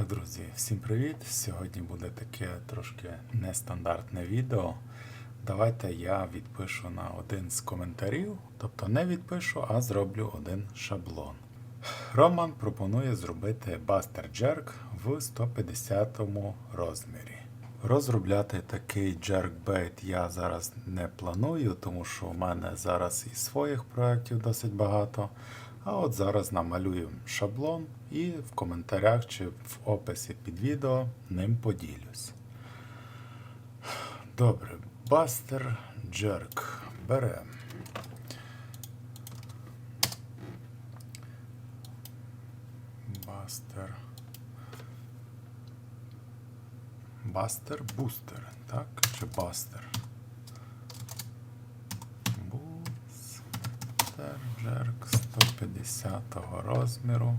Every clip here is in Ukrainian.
Так, друзі, всім привіт! Сьогодні буде таке трошки нестандартне відео. Давайте я відпишу на один з коментарів, тобто не відпишу, а зроблю один шаблон. Роман пропонує зробити Buster Jerk в 150 розмірі. Розробляти такий джеркбейт я зараз не планую, тому що у мене зараз і своїх проєктів досить багато. А от зараз намалюю шаблон і в коментарях чи в описі під відео ним поділюсь. Добре, Buster Jerk беремо. Buster. Buster Booster, так? Чи Buster? Booster Jerk 150 розміру.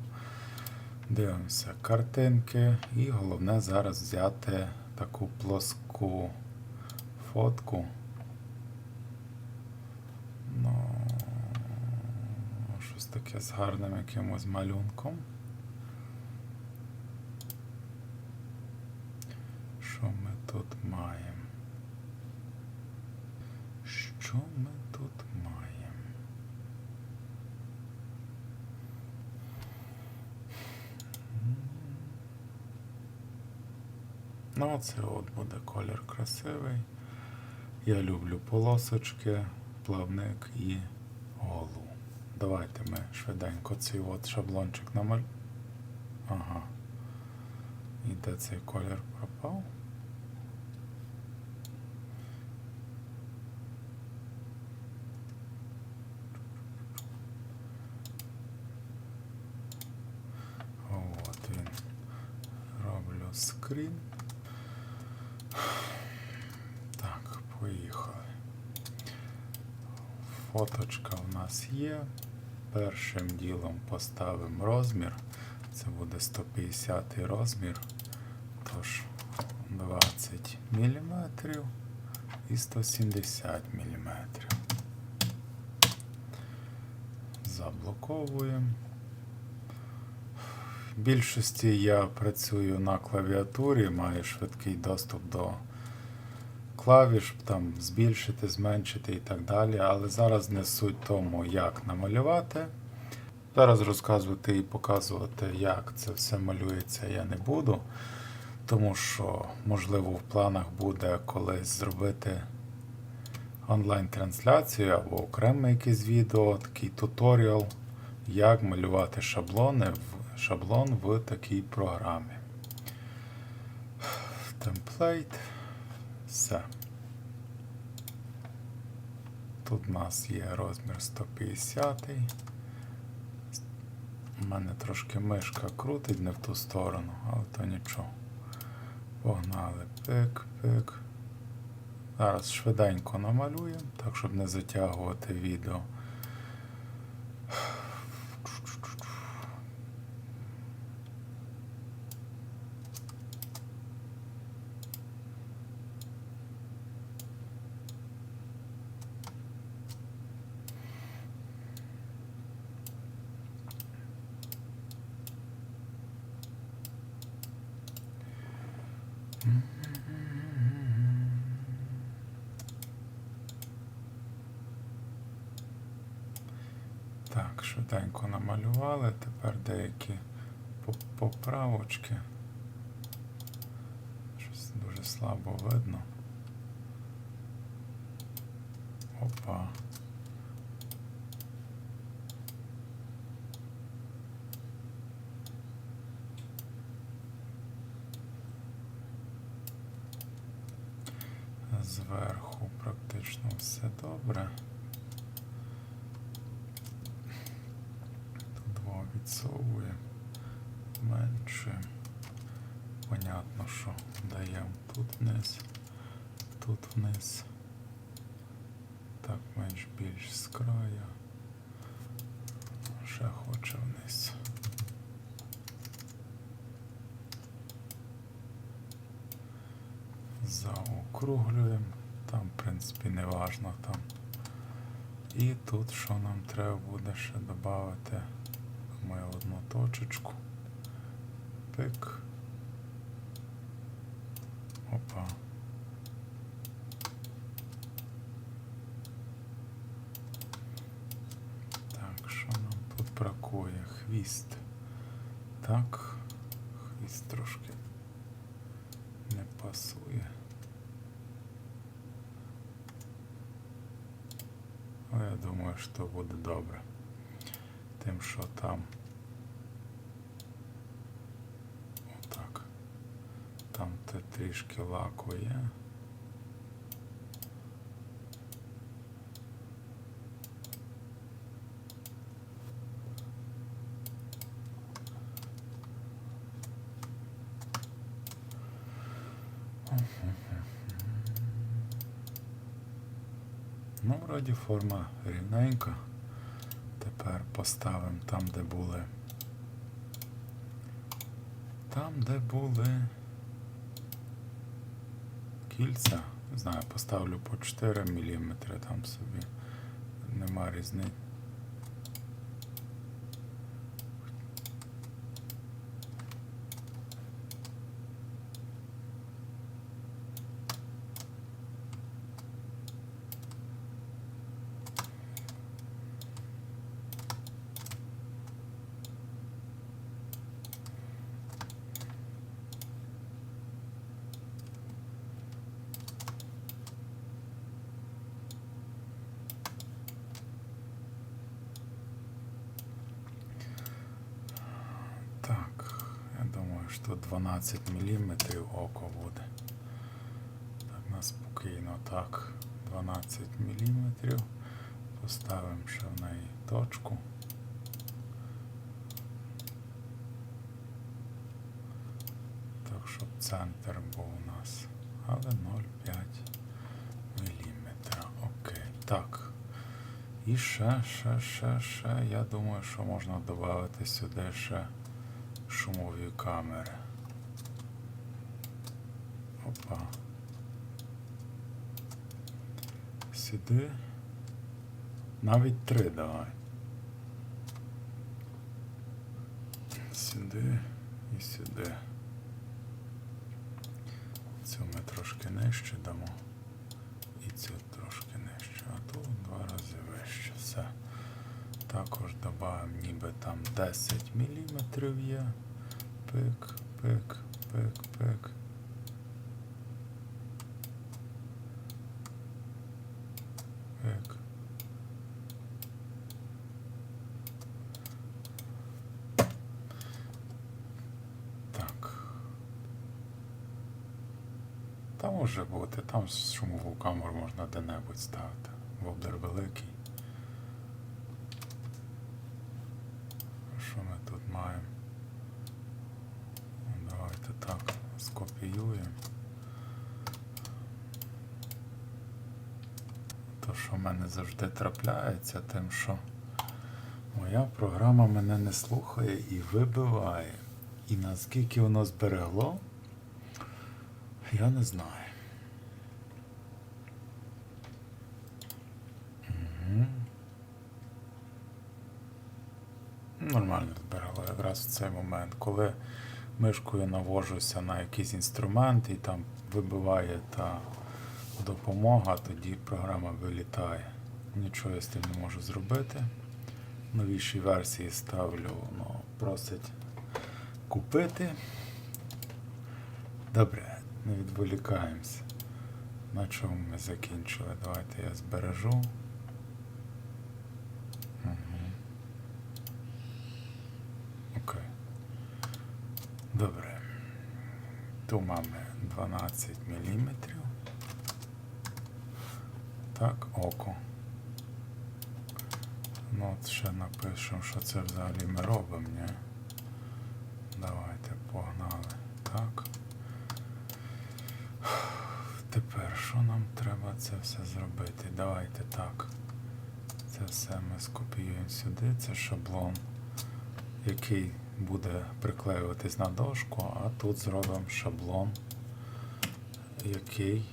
Дивимося картинки. І головне зараз взяти таку плоску фотку. Ну, щось таке з гарним якимось малюнком. Що ми тут маємо? Що ми 15, от буде колір красивий. Я люблю полосочки, плавник і голу. Давайте ми швиденько цей от шаблончик намалюємо. Ага. І де цей колір пропав? От він. Роблю скрін. Фоточка у нас є. Першим ділом поставимо розмір. Це буде 150 розмір. Тож 20 мм і 170 мм. Заблоковуємо. В більшості я працюю на клавіатурі, маю швидкий доступ до клавіш, там збільшити, зменшити і так далі. Але зараз не суть тому, як намалювати. Зараз розказувати і показувати, як це все малюється, я не буду. Тому що, можливо, в планах буде колись зробити онлайн-трансляцію або окреме якесь відео, такий туторіал, як малювати шаблони в шаблон в такій програмі. Темплейт. Все. Тут у нас є розмір 150. У мене трошки мишка крутить не в ту сторону, але то нічого. Погнали. Пик, пик. Зараз швиденько намалюємо, так щоб не затягувати відео. Так, швиденько намалювали. Тепер деякі поправочки. Щось дуже слабо видно. Опа. Зверху практично все добре. Тут два відсовує менше. Понятно, що даємо тут вниз, тут вниз. Так менш більш з краю. Ще хоче вниз. заокруглюємо, там, в принципі, не важно там. І тут що нам треба буде ще додати, ми одну точечку. Пик. Опа. Так, що нам тут бракує? Хвіст. Так, хвіст трошки не пасує. Але я думаю, що буде добре. Тим, що там. Отак. Там те трішки лаку є. Ну, форма рівненька. Тепер поставимо там, де були. Там, де були кільця. Не знаю, поставлю по 4 мм там собі. Нема різниці. Так, я думаю, 12 мм око буде. Так, на спокійно так. 12 мм. Поставимо ще в неї точку. Так, щоб центр був у нас. Але 0,5 мм. Окей. Так. І ще, ще, ще, ще. Я думаю, що можна додати сюди ще шумові камери. Опа. Сюди. Навіть три давай. Сюди і сюди. Цю ми трошки нижче дамо. І цю трошки нижче. А тут два рази вище. Все. Також додаємо ніби там 10 мм є. Пик, пик, пик, пик. Так. Там може бути, там шумову камеру можна де-небудь ставити. Воблер великий. Що ми тут маємо? Ну, Давайте так скопіюємо. То, що в мене завжди трапляється, тим, що моя програма мене не слухає і вибиває. І наскільки воно зберегло, я не знаю. Нормально зберегла якраз в цей момент, коли мишкою навожуся на якийсь інструмент і там вибиває та допомога, тоді програма вилітає. Нічого я з тим не можу зробити. В новішій версії ставлю, ну, просить купити. Добре, не відволікаємося. На чому ми закінчили? Давайте я збережу. Угу. Окей. Добре. Ту маємо 12 мм. Так, око. Ну, от ще напишемо, що це взагалі ми робимо, ні? Давайте погнали. Так. Тепер що нам треба це все зробити? Давайте так. Це все ми скопіюємо сюди. Це шаблон, який буде приклеюватись на дошку, а тут зробимо шаблон, який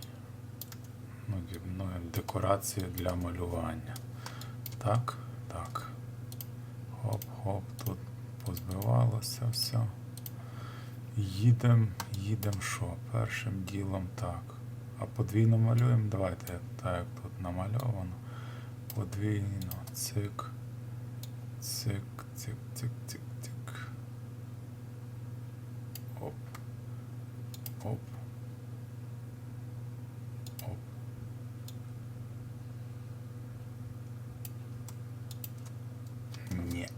ну, ну, декорацію для малювання. Так, так. Хоп-хоп, тут позбивалося все. Їдемо, їдемо що? Першим ділом так. А подвійно малюємо. Давайте так, як тут намальовано. Подвійно, цик. Цик, цик, цик, цик, цик. Оп. Оп. Оп. Ні.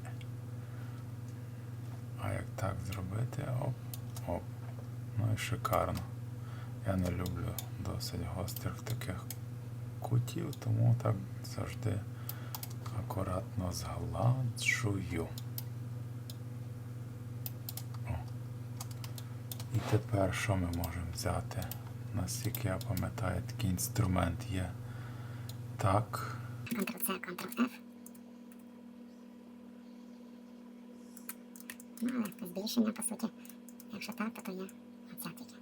А як так зробити? Оп, оп. Ну і шикарно. Досить гострих таких кутів, тому так завжди акуратно згладжую. О. І тепер що ми можемо взяти? Наскільки я пам'ятаю, такий інструмент є. Так. Ctrl-C, Ctrl-F. Ну, але збільшення, по суті. Якщо так, то то є оця тільки.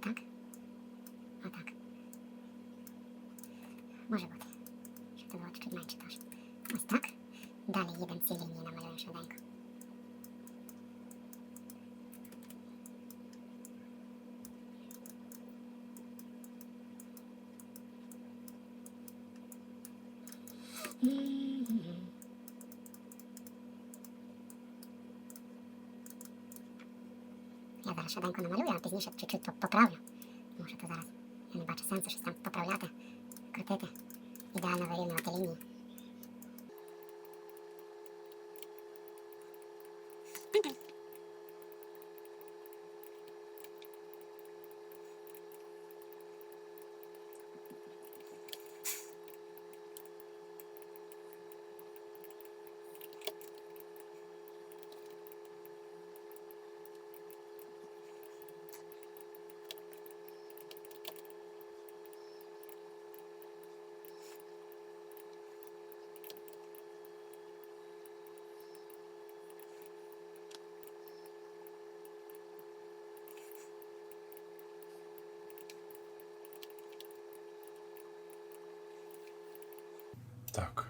Так? Отак. Може бути. Щоб це було чуть менше теж. Ось так. Далі їдемо ці лінії, намалюємо швиденько. Я зараз швиденько намалюю, а пізніше чуть-чуть поправлю. Може, то зараз я не бачу сенсу щось там поправляти, крутити, ідеально вирівнювати лінії. Так.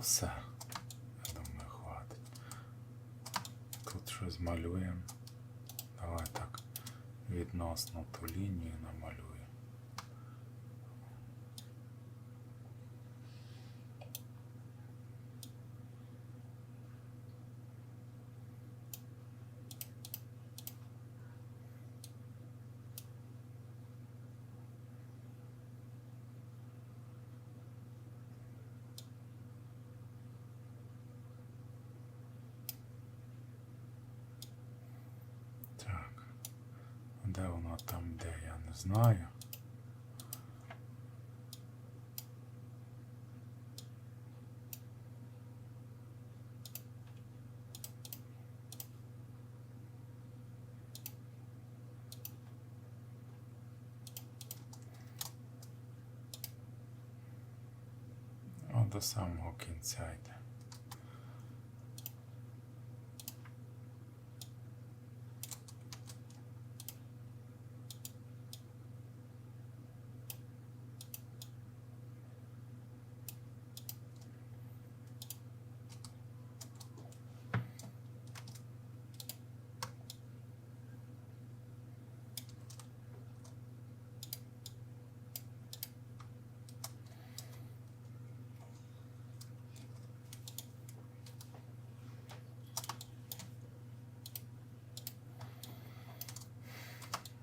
Все. Я думаю, хватить. Тут щось малюємо. Давай так. Відносно ту лінію намалюємо. Так. Де воно там, де я не знаю. До самого кінця йде.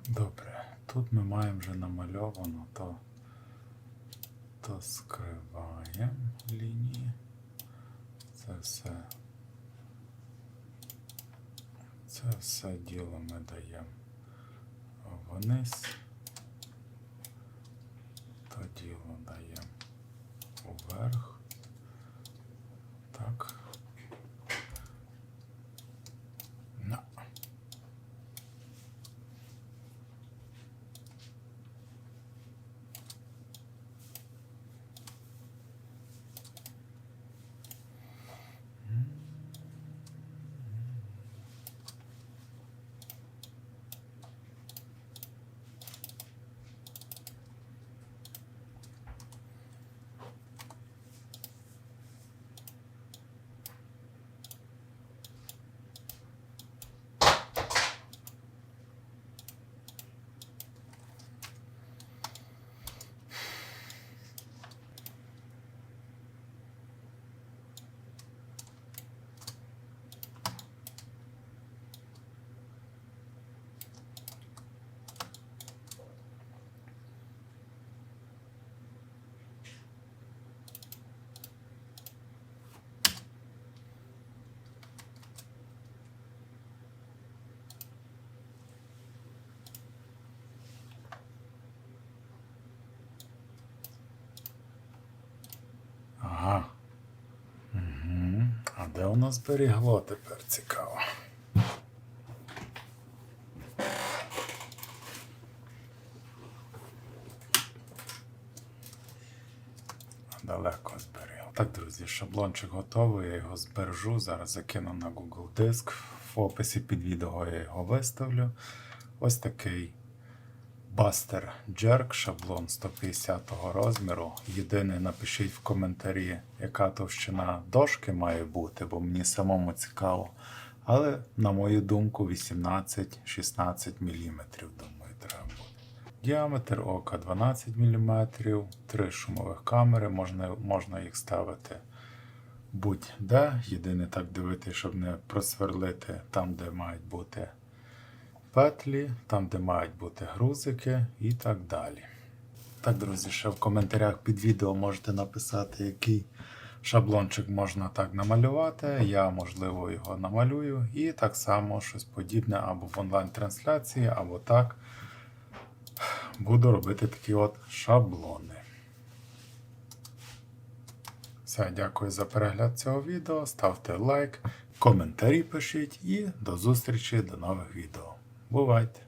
Добре, тут ми маємо вже намальовано, то, то скриваємо лінії. Це все. Це все діло ми даємо вниз. То діло даємо уверх. Де воно зберігло тепер цікаво? Далеко зберіг. Так, друзі, шаблончик готовий, я його збережу. Зараз закину на Google Диск. В описі під відео я його виставлю. Ось такий Buster Jerk, шаблон 150 розміру. Єдине, напишіть в коментарі, яка товщина дошки має бути, бо мені самому цікаво. Але, на мою думку, 18-16 мм, думаю, треба буде. Діаметр ока 12 мм, три шумових камери, можна, можна їх ставити будь-де. Єдине так дивитися, щоб не просверлити там, де мають бути петлі, там, де мають бути грузики і так далі. Так, друзі, ще в коментарях під відео можете написати, який шаблончик можна так намалювати. Я, можливо, його намалюю. І так само щось подібне або в онлайн-трансляції, або так. Буду робити такі от шаблони. Все, дякую за перегляд цього відео. Ставте лайк, коментарі пишіть і до зустрічі до нових відео. Бувайте!